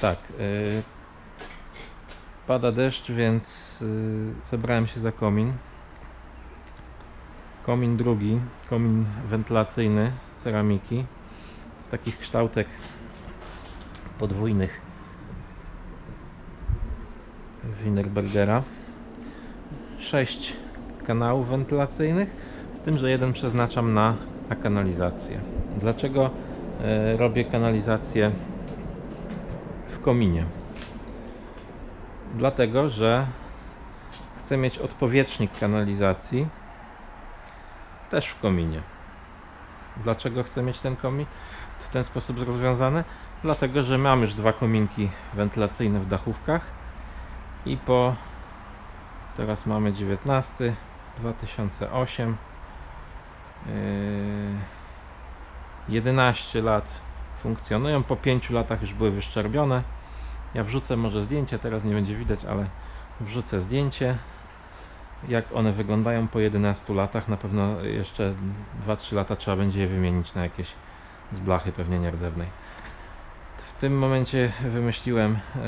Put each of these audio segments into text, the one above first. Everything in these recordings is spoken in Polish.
Tak. y, Pada deszcz, więc y, zabrałem się za komin. Komin drugi, komin wentylacyjny z ceramiki, z takich kształtek podwójnych Wienerbergera. Sześć kanałów wentylacyjnych, z tym, że jeden przeznaczam na, na kanalizację. Dlaczego e, robię kanalizację w kominie? Dlatego, że chcę mieć odpowietrznik kanalizacji też w kominie. Dlaczego chcę mieć ten komin w ten sposób rozwiązany? Dlatego, że mam już dwa kominki wentylacyjne w dachówkach i po teraz mamy 19 2008 yy, 11 lat funkcjonują. Po 5 latach już były wyszczerbione ja wrzucę może zdjęcie teraz nie będzie widać ale wrzucę zdjęcie. Jak one wyglądają po 11 latach na pewno jeszcze 2-3 lata trzeba będzie je wymienić na jakieś z blachy pewnie nierdzewnej. W tym momencie wymyśliłem e,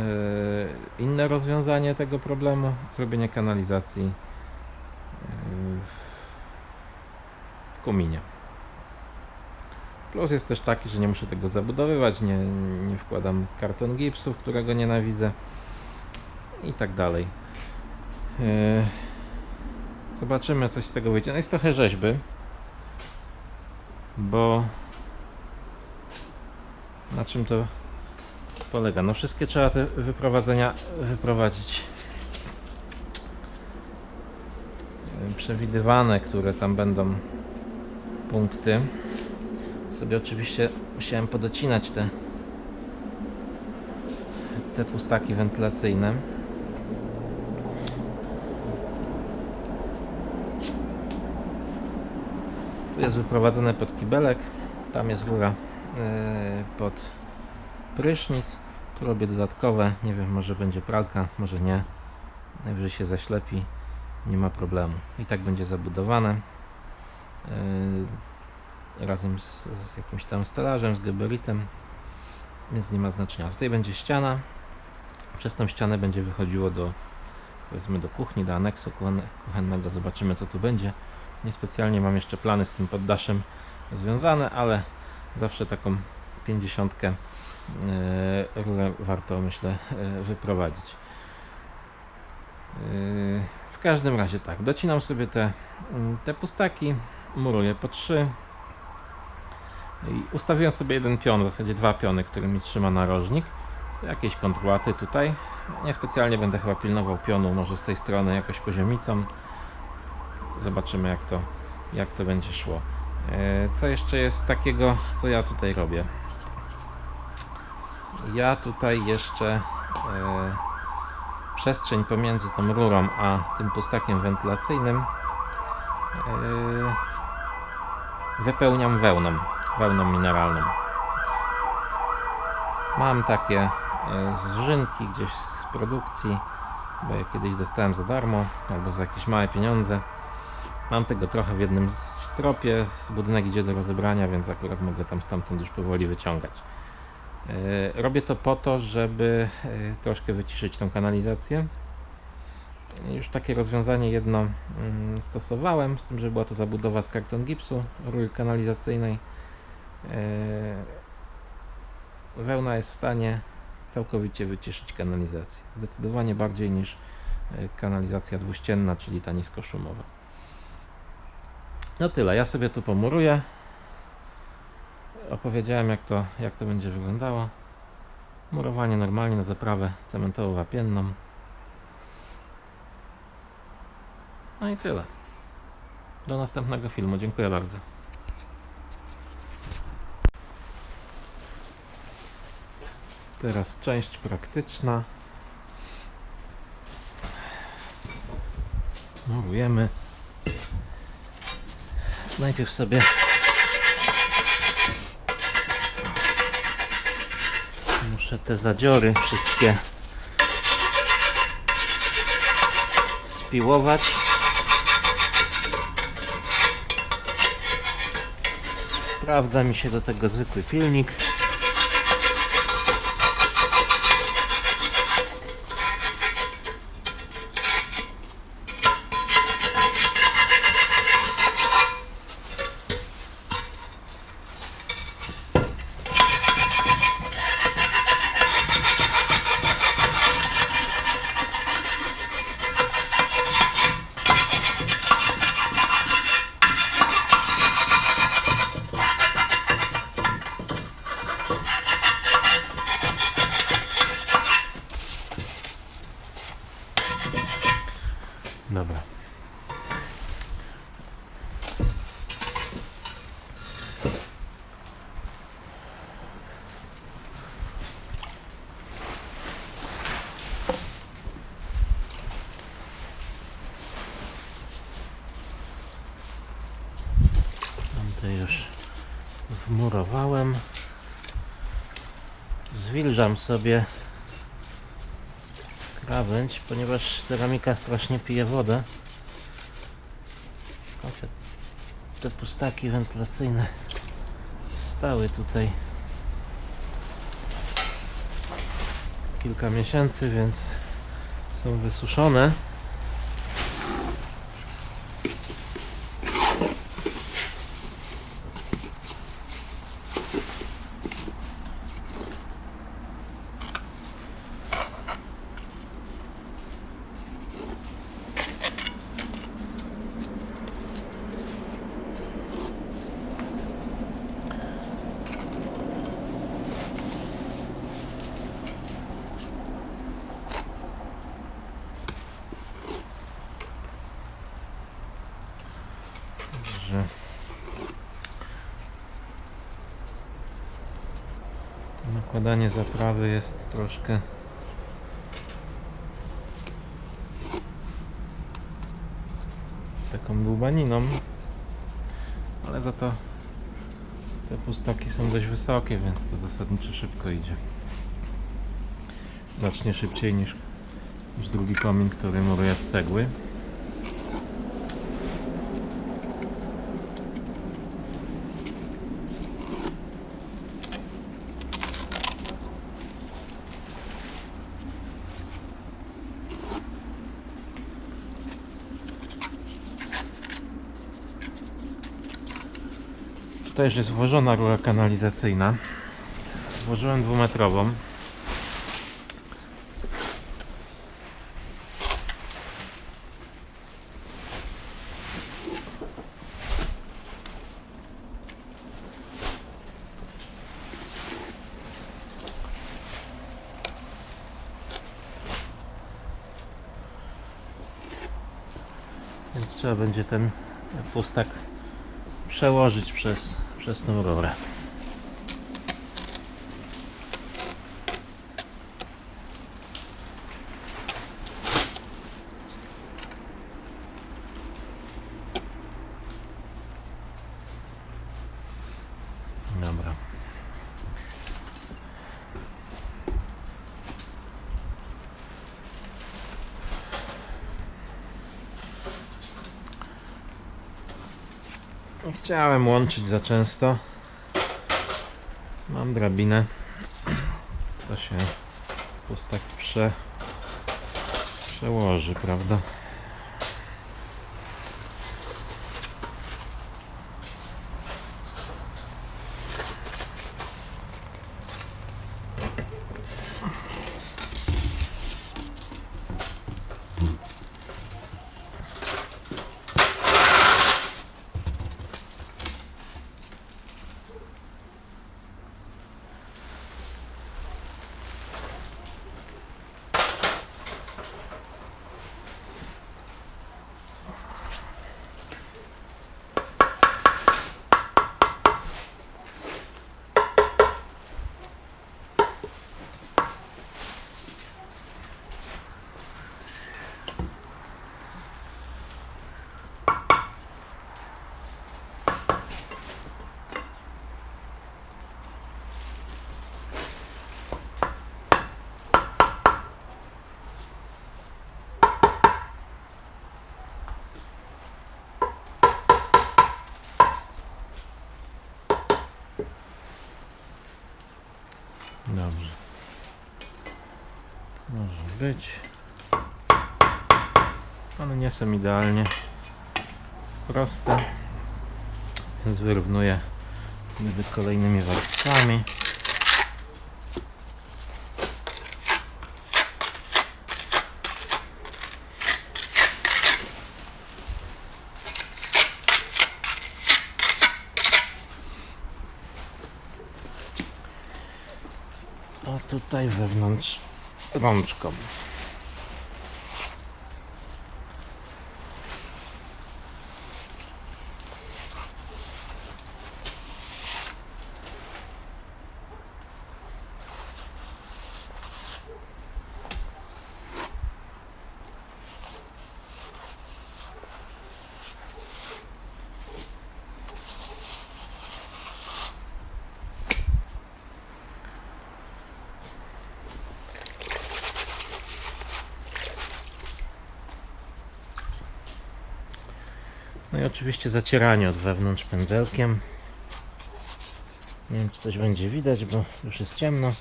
inne rozwiązanie tego problemu zrobienie kanalizacji e, w kominie. Plus jest też taki, że nie muszę tego zabudowywać, nie, nie wkładam karton gipsu, którego nienawidzę i tak dalej. E, Zobaczymy, coś z tego wyjdzie. No jest trochę rzeźby, bo na czym to polega? No wszystkie trzeba te wyprowadzenia wyprowadzić. Yy, Przewidywane, które tam będą punkty. Sobie oczywiście musiałem podocinać te te pustaki wentylacyjne. Tu jest wyprowadzone pod kibelek, tam jest rura yy, pod prysznic. Tu robię dodatkowe, nie wiem, może będzie pralka, może nie. Najwyżej się zaślepi, nie ma problemu. I tak będzie zabudowane. Razem z, z jakimś tam stelażem, z geberitem, więc nie ma znaczenia. Tutaj będzie ściana. Przez tą ścianę będzie wychodziło do powiedzmy do kuchni, do aneksu kuchen- kuchennego. Zobaczymy co tu będzie. Niespecjalnie mam jeszcze plany z tym poddaszem związane, ale zawsze taką 50 e, rurę warto myślę e, wyprowadzić. E, W każdym razie tak, docinam sobie te, te pustaki, muruję po trzy i ustawiłem sobie jeden pion, w zasadzie dwa piony, który mi trzyma narożnik. Jakieś kontrłaty tutaj. Niespecjalnie będę chyba pilnował pionu, może z tej strony jakoś poziomicą. Zobaczymy jak to, jak to będzie szło. E, Co jeszcze jest takiego, co ja tutaj robię? Ja tutaj jeszcze e, przestrzeń pomiędzy tą rurą a tym pustakiem wentylacyjnym e, wypełniam wełną, wełną mineralną. Mam takie e, zżynki gdzieś z produkcji, bo je kiedyś dostałem za darmo albo za jakieś małe pieniądze. Mam tego trochę w jednym stropie, budynek idzie do rozebrania, więc akurat mogę tam stamtąd już powoli wyciągać. E, Robię to po to, żeby e, troszkę wyciszyć tą kanalizację. Już takie rozwiązanie jedno mm, stosowałem, z tym, że była to zabudowa z karton gipsu, rury kanalizacyjnej. E, Wełna jest w stanie całkowicie wyciszyć kanalizację. Zdecydowanie bardziej niż e, kanalizacja dwuścienna, czyli ta niskoszumowa. No tyle, ja sobie tu pomuruję. Opowiedziałem jak to, jak to będzie wyglądało. Murowanie normalnie na zaprawę cementowo-wapienną. No i tyle. Do następnego filmu. Dziękuję bardzo. Teraz część praktyczna. Murujemy. Najpierw sobie muszę te zadziory wszystkie spiłować. Sprawdza mi się do tego zwykły pilnik. Dobra. Tam to już wmurowałem. Zwilżam sobie krawędź, ponieważ ceramika strasznie pije wodę. O, te, te pustaki wentylacyjne stały tutaj kilka miesięcy, więc są wysuszone. że to nakładanie zaprawy jest troszkę taką dłubaniną ale za to te pustaki są dość wysokie więc to zasadniczo szybko idzie. Znacznie szybciej niż, niż drugi komin, który muruje z cegły Już jest włożona rura kanalizacyjna. Włożyłem dwumetrową. Więc trzeba będzie ten pustak przełożyć przez, przez tą rurę. Dobra. Nie chciałem łączyć za często. Mam drabinę. To się pustak prze, przełoży, prawda? Dobrze. Może być. One nie są idealnie proste. Więc wyrównuję gdyby kolejnymi warstwami. A tutaj wewnątrz Vamos, calma. I oczywiście zacieranie od wewnątrz pędzelkiem. Nie wiem, czy coś będzie widać, bo już jest ciemno.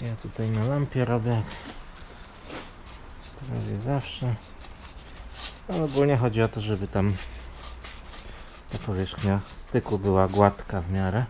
Ja tutaj na lampie robię, jak prawie zawsze. Ale ogólnie chodzi o to, żeby tam ta powierzchnia styku była gładka w miarę.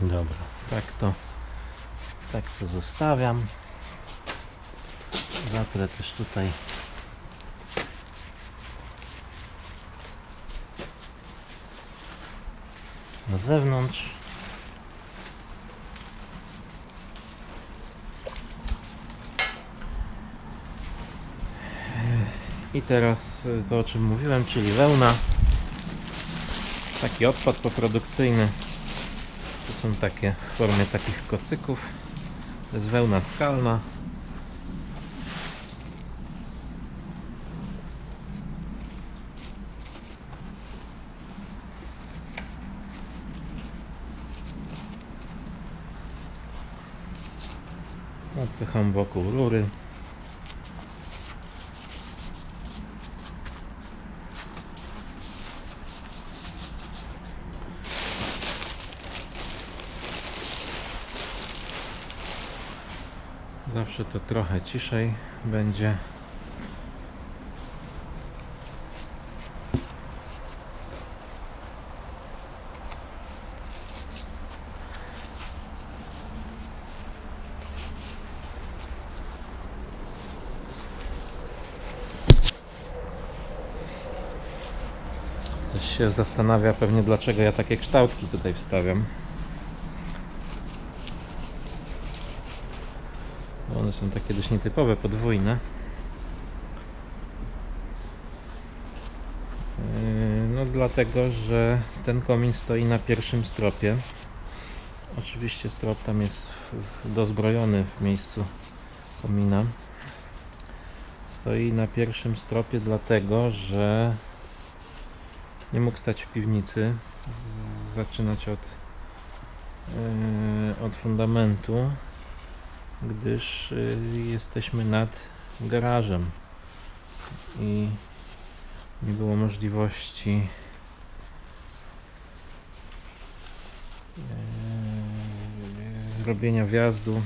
Dobra, tak to tak to zostawiam. Zatrę też tutaj na zewnątrz. I teraz y, to o czym mówiłem, czyli wełna. Taki odpad poprodukcyjny. Są takie w formie takich kocyków. To jest wełna skalna. Odpycham wokół rury. Zawsze to trochę ciszej będzie. Ktoś się zastanawia pewnie dlaczego ja takie kształtki tutaj wstawiam. Bo One są takie dość nietypowe, podwójne. Yy, No dlatego, że ten komin stoi na pierwszym stropie. Oczywiście strop tam jest dozbrojony w miejscu komina. Stoi na pierwszym stropie dlatego, że nie mógł stać w piwnicy. Zaczynać od, yy, od fundamentu gdyż y, jesteśmy nad garażem i nie było możliwości y, zrobienia wjazdu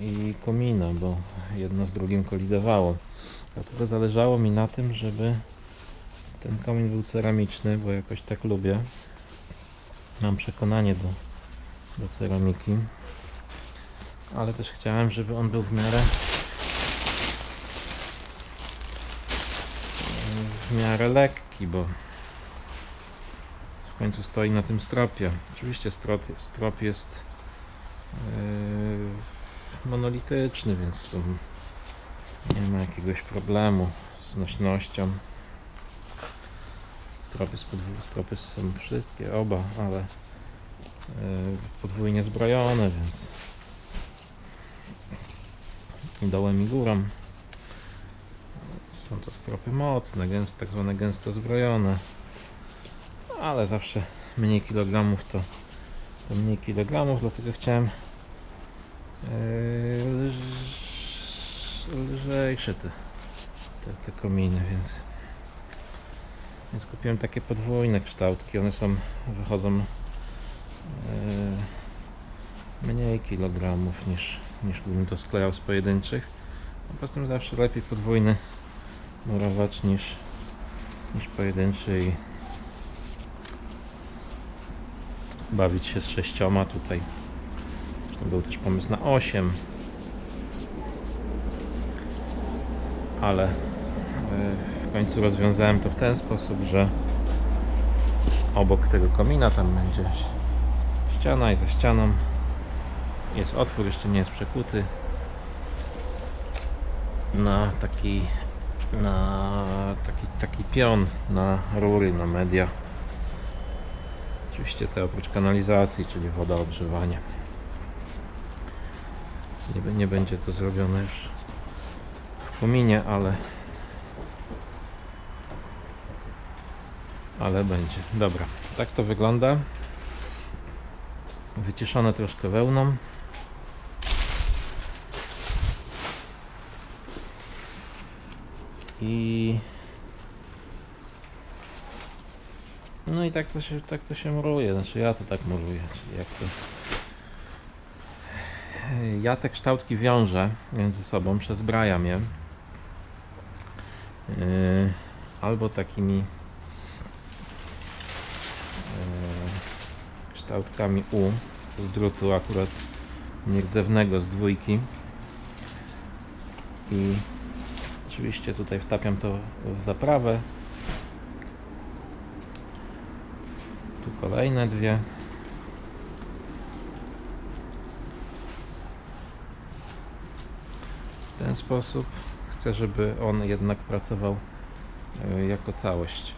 i komina, bo jedno z drugim kolidowało. Dlatego zależało mi na tym, żeby ten komin był ceramiczny, bo jakoś tak lubię. Mam przekonanie do, do ceramiki ale też chciałem, żeby on był w miarę w miarę lekki, bo w końcu stoi na tym stropie. Oczywiście strop, strop jest yy, monolityczny, więc tu nie ma jakiegoś problemu z nośnością. Stropy, stropy są wszystkie, oba, ale yy, podwójnie zbrojone, więc dołem i górą. Są to stropy mocne, gęste, tak zwane gęsto zbrojone. Ale zawsze mniej kilogramów to, to mniej kilogramów, dlatego chciałem yy, lż, lżejsze te, te, te kominy, więc więc kupiłem takie podwójne kształtki. One są, wychodzą yy, mniej kilogramów niż, niż gdybym to sklejał z pojedynczych. Po prostu zawsze lepiej podwójny murować niż, niż pojedynczy i bawić się z sześcioma tutaj. Był też pomysł na 8 ale e, w końcu rozwiązałem to w ten sposób, że obok tego komina tam będzie ściana i za ścianą jest otwór, jeszcze nie jest przekuty na taki na taki, taki pion na rury, na media oczywiście te oprócz kanalizacji, czyli woda ogrzewanie nie, nie będzie to zrobione już w kominie, ale ale będzie. Dobra, tak to wygląda. Wyciszone troszkę wełną. I no i tak to się, tak to się muruje, znaczy ja to tak muruję, czyli jak to ja te kształtki wiążę między sobą, przezbrajam je yy, albo takimi yy, kształtkami U z drutu akurat nierdzewnego z dwójki. I oczywiście tutaj wtapiam to w zaprawę. Tu kolejne dwie. W ten sposób chcę, żeby on jednak pracował e, jako całość.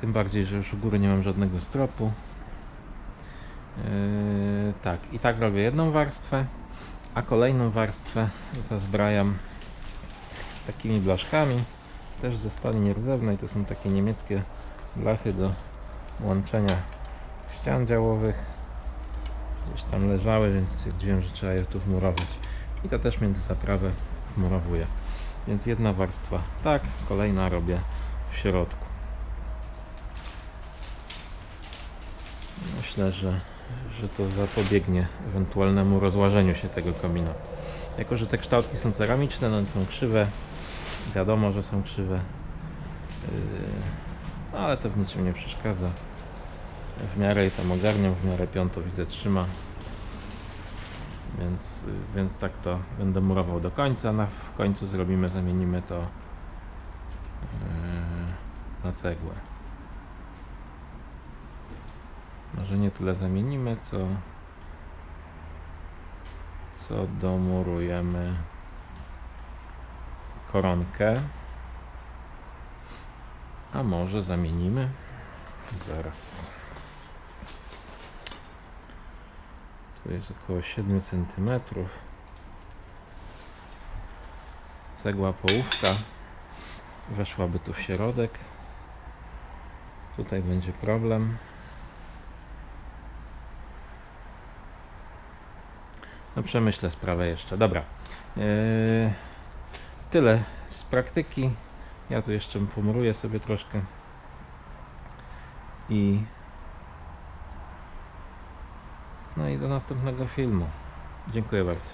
Tym bardziej, że już u góry nie mam żadnego stropu. Yy, tak, i tak robię jedną warstwę, a kolejną warstwę zazbrajam takimi blaszkami, też ze stali nierdzewnej. To są takie niemieckie blachy do łączenia ścian działowych. Gdzieś tam leżały, więc stwierdziłem, że trzeba je tu wmurować. I to też między zaprawę wmurowuję. Więc jedna warstwa tak, kolejna robię w środku. Myślę, że, że to zapobiegnie ewentualnemu rozłażeniu się tego komina. Jako, że te kształtki są ceramiczne, no są krzywe, wiadomo, że są krzywe, yy, no ale to w niczym nie przeszkadza. W miarę je tam ogarniam, w miarę piąto widzę trzyma. Więc, yy, więc tak to będę murował do końca. Na, w końcu zrobimy, zamienimy to yy, na cegłę. Może nie tyle zamienimy, co co domurujemy koronkę. A może zamienimy? Zaraz. Tu jest około 7 cm. Cegła połówka weszłaby tu w środek. Tutaj będzie problem. No przemyślę sprawę jeszcze. Dobra. Yy, tyle z praktyki. Ja tu jeszcze pomuruję sobie troszkę. I no i do następnego filmu. Dziękuję bardzo.